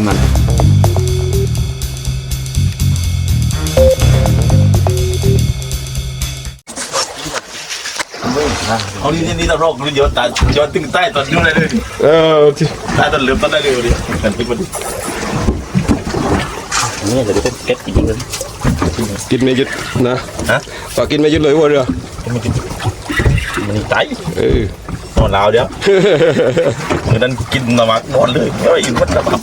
ำมันเอานี่นี่นี่ตะรอกนี่ย้อนตาย้อนตึงใต้ตอนนู้นเลยเลยเออใต้ตอนเหลือมตอนได้เลยดิกันที่มันนี่จะได้เก็ตจริงๆเลยกินไม่หยุดนะฮะฝากกินไม่หยุดเลยวัวเรือมันกินมันตายเออ นอนลาวเดี๋ยวเมื่อนั้นกินมามักนอนเลยเฮ้ยมันระบับ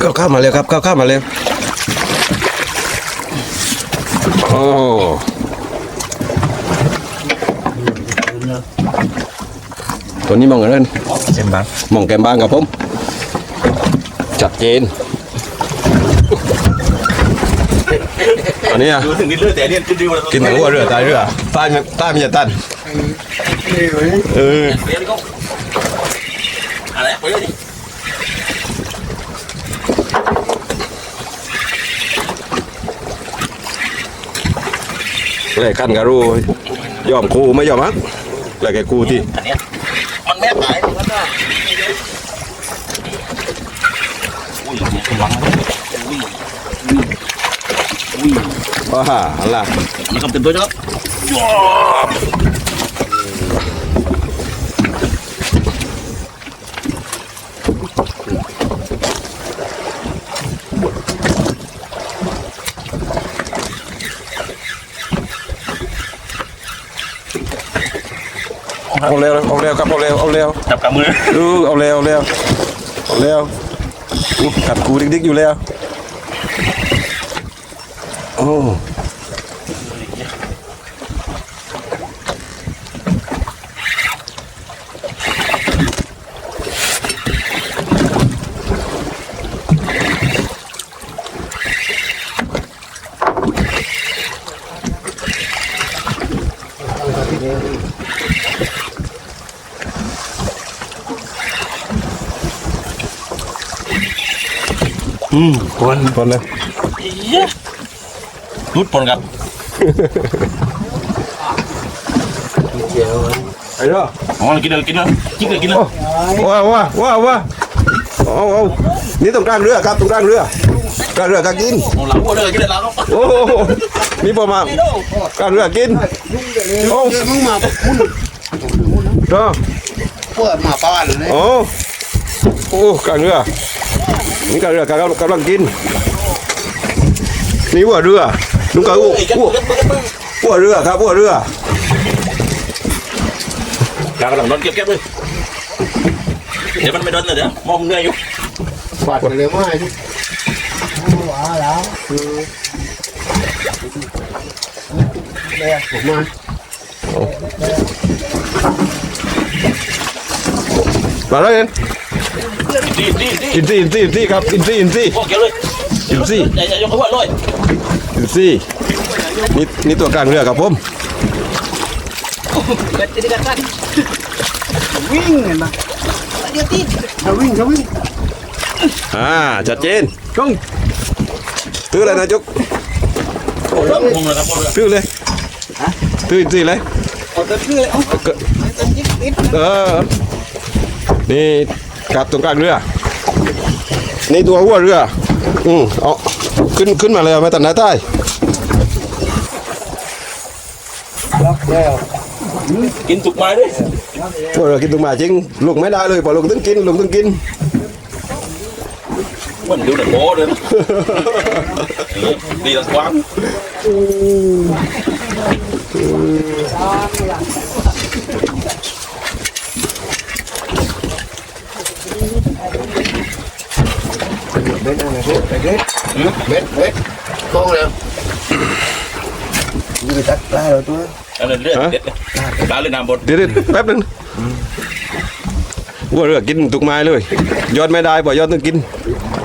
เข้าข้าวมาเร็วครับเข้าข้าวมาเร็ว โอ้ตัวนี้มองกันเล่นเช่นบ้างมองแกมบ้างครับผมจัดเจนอันนี้อะดูถึงนี่เลือดแต่เนี่ยดูกินแต่หัวเรือตายเรือใต้ไม่ใต้ไม่จะตันเอออะไรไปเลย เลยขั้นกระรู้ยอมครูไม่ยอมฮักแล้วแกครูที่อันเนี้ยมันแม่ตายมันน่ะอุ้ยหวังอุ้ยว้าหันละมันกำเต็มตัวนะ เอาเร็วเอาเร็วครับเอาเร็วเอาเร็วจับกับมือดูเอาเร็วเอาเร็วเอาเร็วอู้กัดกูดิกๆอยู่แล้วโอ้ อืมคนคนเลยรุดปนครับไอ้เด้ออ๋อกินเลยกินเลยกินเลยกินเลยว้าว้าว้าว้าเอาเอานี่ตรงกลางเรือครับตรงกลางเรือกลางเรือก็กินโอ้หลังวัวเลยกินเลยหลังโอ้โหนี่ประมาณกลางเรือกินโอ้มึงมาพุ่นเด้อเปิดมาป้านเลยโอ้โอ้กลางเรือ นี่กลางเรือกำลังกำลังกิน นี่หัวเรือลุงกะอู้อู้หัวเรือครับหัวเรือกำลังนอนเก็บเก็บเลยเดี๋ยวมันไม่โดนเลยเดี๋ยวมองเหนื่อยอยู่บาดเลยมาที่ว้าแล้วคือแม่ผมมามาแล้วเอง ดีดีดีอินซี่อินซี่อินซี่ครับอินซี่อินซี่พวกเกี่ยวเลยอินซี่อย่าอย่ายกหัวเลยอินซี่นี่นี่ตัวกลางเรือครับผมวิ่งเห็นปะเดี๋ยวตีเขาวิ่งเขาวิ่งอ่าชัดเจนกล้องตื้อเลยนะจุกมองเลยครับมองเลยตื้อเลยตื้ออิน ซี่เลยเอาตะคือเลยเอาก็ตะจิ๊กติดเออนี่กับตรงกลางเรือ นี่ตัวหัวเรือ อืมเอาขึ้นขึ้นมาเลยเอาไม่ตัดหน้าใต้ล็อกแล้วกินสุกไม้ด้วยหัวเรือกินตรงมาจริงลุกไม่ได้เลยพอลุกต้องกินลุกต้องกินมันดูแต่โบ้เลยดีละกว้าง เบ็ดอะไรเบ็ดเบ็ดเบ็ดเบ็ดกล้องแล้วมึงไปตัดปลาเราตัวอันนั้นเลือดเด็ดปลาเลือดน้ำบดเดี๋ยวแป๊บนึงวัวเรือกินตุกไม้เลย ยอดไม่ได้ปล่อยอดต้องกินา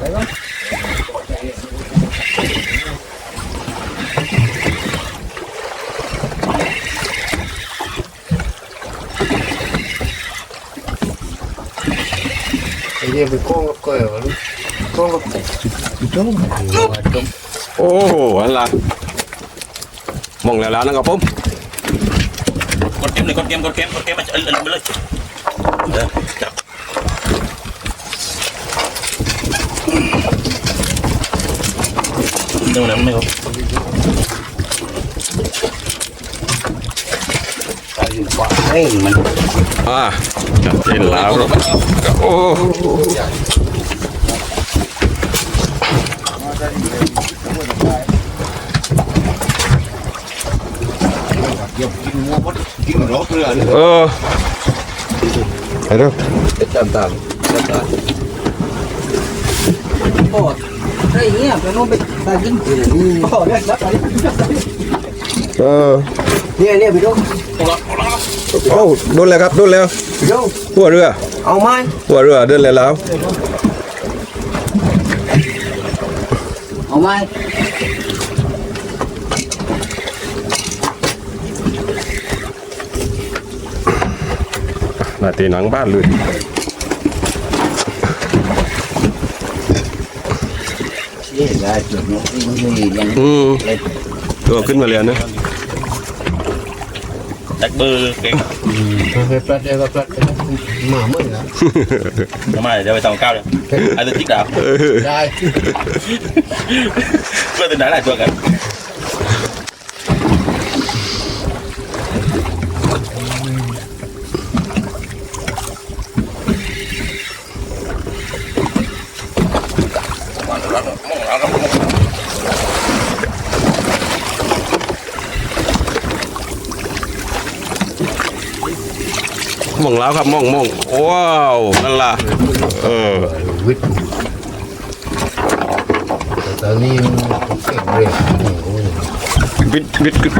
เอ้ยมัน อ่าจัดเจนแล้วครับโอ้ เดี๋ยวกินงัวพดกิน รอบเรือเลยเออไปเร็วตามตามตามตามโอ้ไอ้เงี้ยเป็นโน้มเป็ นตากินโอ้เรียกรับอะไรเออเนี่ยเนี่ยพี่ดู โอ้โดนแล้วครับโดนแล้วพี่ดูหัวเรือเอาไหมหัวเรือเดินแล้วแล้วเอาไหมนาตีหนังบ้านเลยนี่ได้จุดนี้มันมียังอืมตัวขึ้นมาแล้วนะแตกเบอร์เก่งไปปลัดเดี๋ยวปลัดหมาเมื่อนะ ทำไมเดี๋ยวไปทำก้าวเลยไอ้ตัวจิ๊กดาว ได้ เพื่อนตัวไหนหลายตัวกัน มองแล้วครับมองมองว้าวนั่นล่ะเออวิทย์ตอนนี้เก่งเลยบิดบิดกึด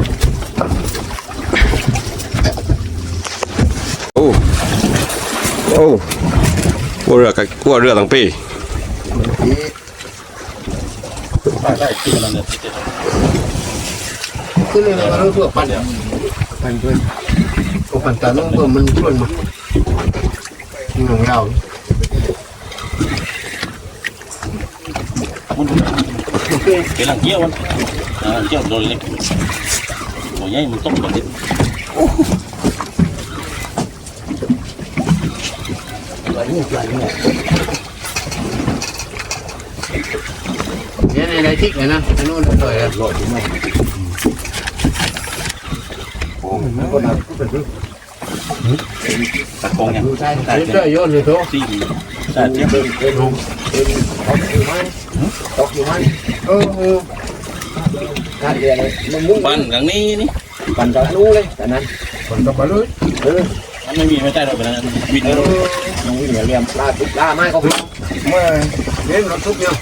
โอ้โอ้หัวเรือกับหัวเรือทั้งปีได้ขึ้นมาแล้วเนี่ยขึ้นเลยนะเราตัวปั่นปั่นด้วยก็ปั่นตาน้องเพิ่มมัน ชวนมานี่ของเรา cái làng kia มันอ่าเกี่ยวโดนเล็กโอ้ยมันต้องกด ติดเนี่ยในในทิกเลยนะไอ้นู่นเลยอะหลอดอยู่ไหมโอ้มันก็ดังเป็นรูปตะโกงยังดูใช่ใช่ใช่ย้อนเลยทุกสี่ใช่เทียบเป็นเป็นลงเป็นตอกอยู่ไหมตอกอยู่ไหมเออเออการเรียนมันมุ่งปั้นครั้งนี้นี่ปั่นกับนู้เลยแต่นั้นปั่นกับไปเลยเออมันไม่มีไม่ใช่หรอกเป็นนั้นวินเอแล้วอน้องวิ่งเหลี่ยมลาทุกลาไม้ก็พี่เมื่อเล่นรถทุกเนี่ย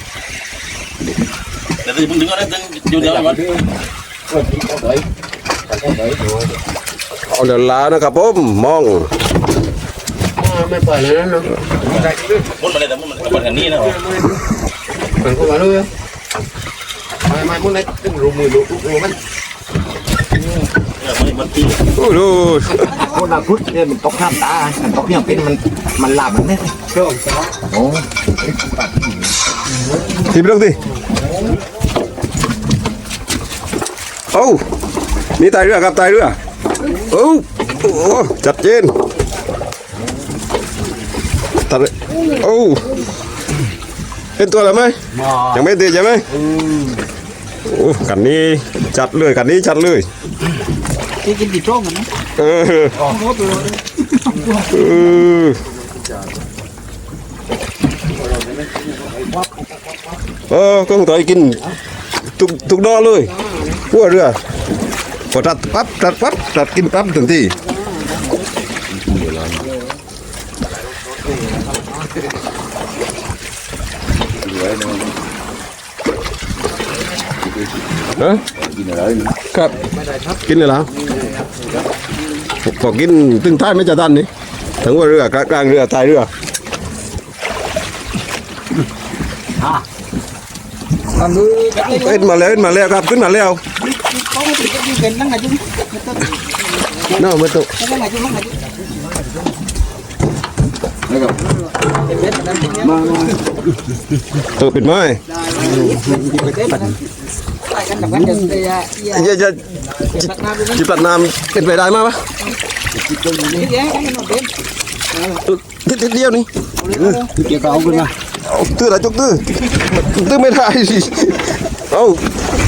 แต่ถึงถึงก็ได้ถึงอยู่เดียวมันเกิดที่เขาเลยเขาเลย เอาเรือแล้วนะครับผมมองไม่ปล่อยเลยนะเนาะได้ด้วยมุดมาเลยแต่มุดมาเลยแต่นี้นะปั่นเข้ามาเลยไม่ไม่มุ่งไหนตึ้งรูมือรูรูมันมันมันตีโอ้ดูคนละพุทธเนี่ยมันตกข้ามตามันตกเนี่ยเป็นมันมันหลับมันเนี่ยเชื่อมโอ้ทีไปลงดิโอ้ามีตายเรือครับตายเรือ โอ้โจัดเจนตัดเลยโอ้เป็นตัวอะไรไหมยังไม่ตีใช่ไหมโอ้กันนี้จัดเลยกันนี้จัดเลยกินติดโจ้งกันนะเออเออเออก็คงต่อยกินทุกทุกดอเลยหัวเรือ อตัดปั๊บตัดปั๊บตัดกินปั๊บถึงที่เออครับกินเลยเหรอพอกินตึงท้ายไม่จะทันนี่ถึงว่าเรือกลางเรือตายเรือ ทำมือกัน เอ็นมาแล้วเอ็นมาแล้วครับขึ้นมาแล้วเขาไม่ติดกันเป็นนั่งไงจุ๊บน่าไม่ต้องตัวปิดไม้อย่าอย่จิบตัดน้ำเป็นไปได้มากปะนิดนิดเดียวนี่เกี่ยวกับเอาขึ้นมา เอาตื้อละจุกตื้อจุกตื้อไม่ได้สิเอา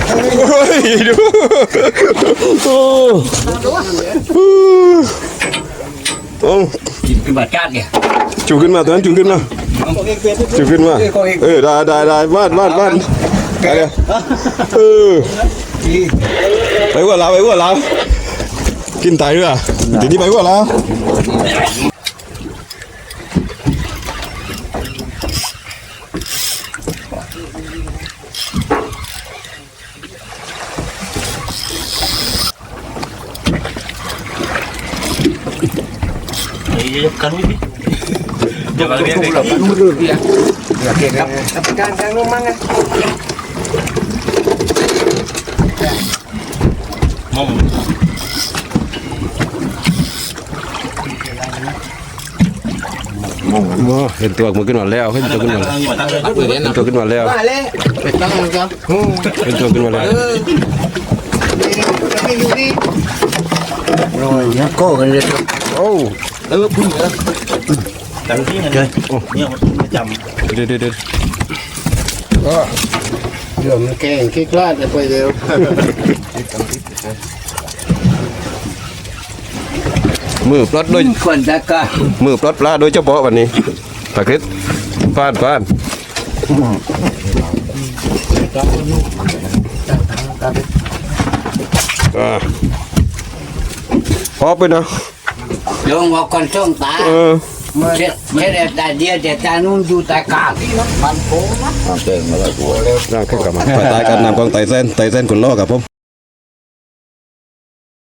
โอ้ยดูโอ้โอ้ cái bát cát kìa จูขึ้นมาตัวนั้นจูขึ้นมาจูขึ้นมาเออได้ได้ได้บ้านบ้านบ้านไปเลยเออไปว่าเราไปว่าเรากินไตด้วยอะทีนี้ไปว่าเรา เฮ้ยกันวิธีเดี๋ยวกันเรียกเราปั้นมือดื้อพี่อะการกลางลงมั่งไง มองเห็นตัวมันขึ้นมาแล้วเห็นตัวขึ้นมาแล้วนี่งเลยเห็นตัวขึ้นมาแล้วมาเลยไปตั้งมันครับเห็นตัวขึ้นมาแล้วไม่อยู่ดี rồi nhá cô cái này โอ้ตั้งที่นั่นเยเนี่ยมันจำเดี๋ยวเดี๋ยวเดี๋ยวเดี๋ยวมันแกงขี้กลาจะไปเร็วมือปลดโดย phần ra cả มือปลดปลาโดยเฉพาะวันนี้ตะคริดฟาดฟาดพอไปนะ đường vào con sông ta เออ thế thế là ta dia để ta nung du ta cả ร่างขึ้นกลับมาไปตายกันนำกองไตเส้นไตเส้นคนล่อกับผม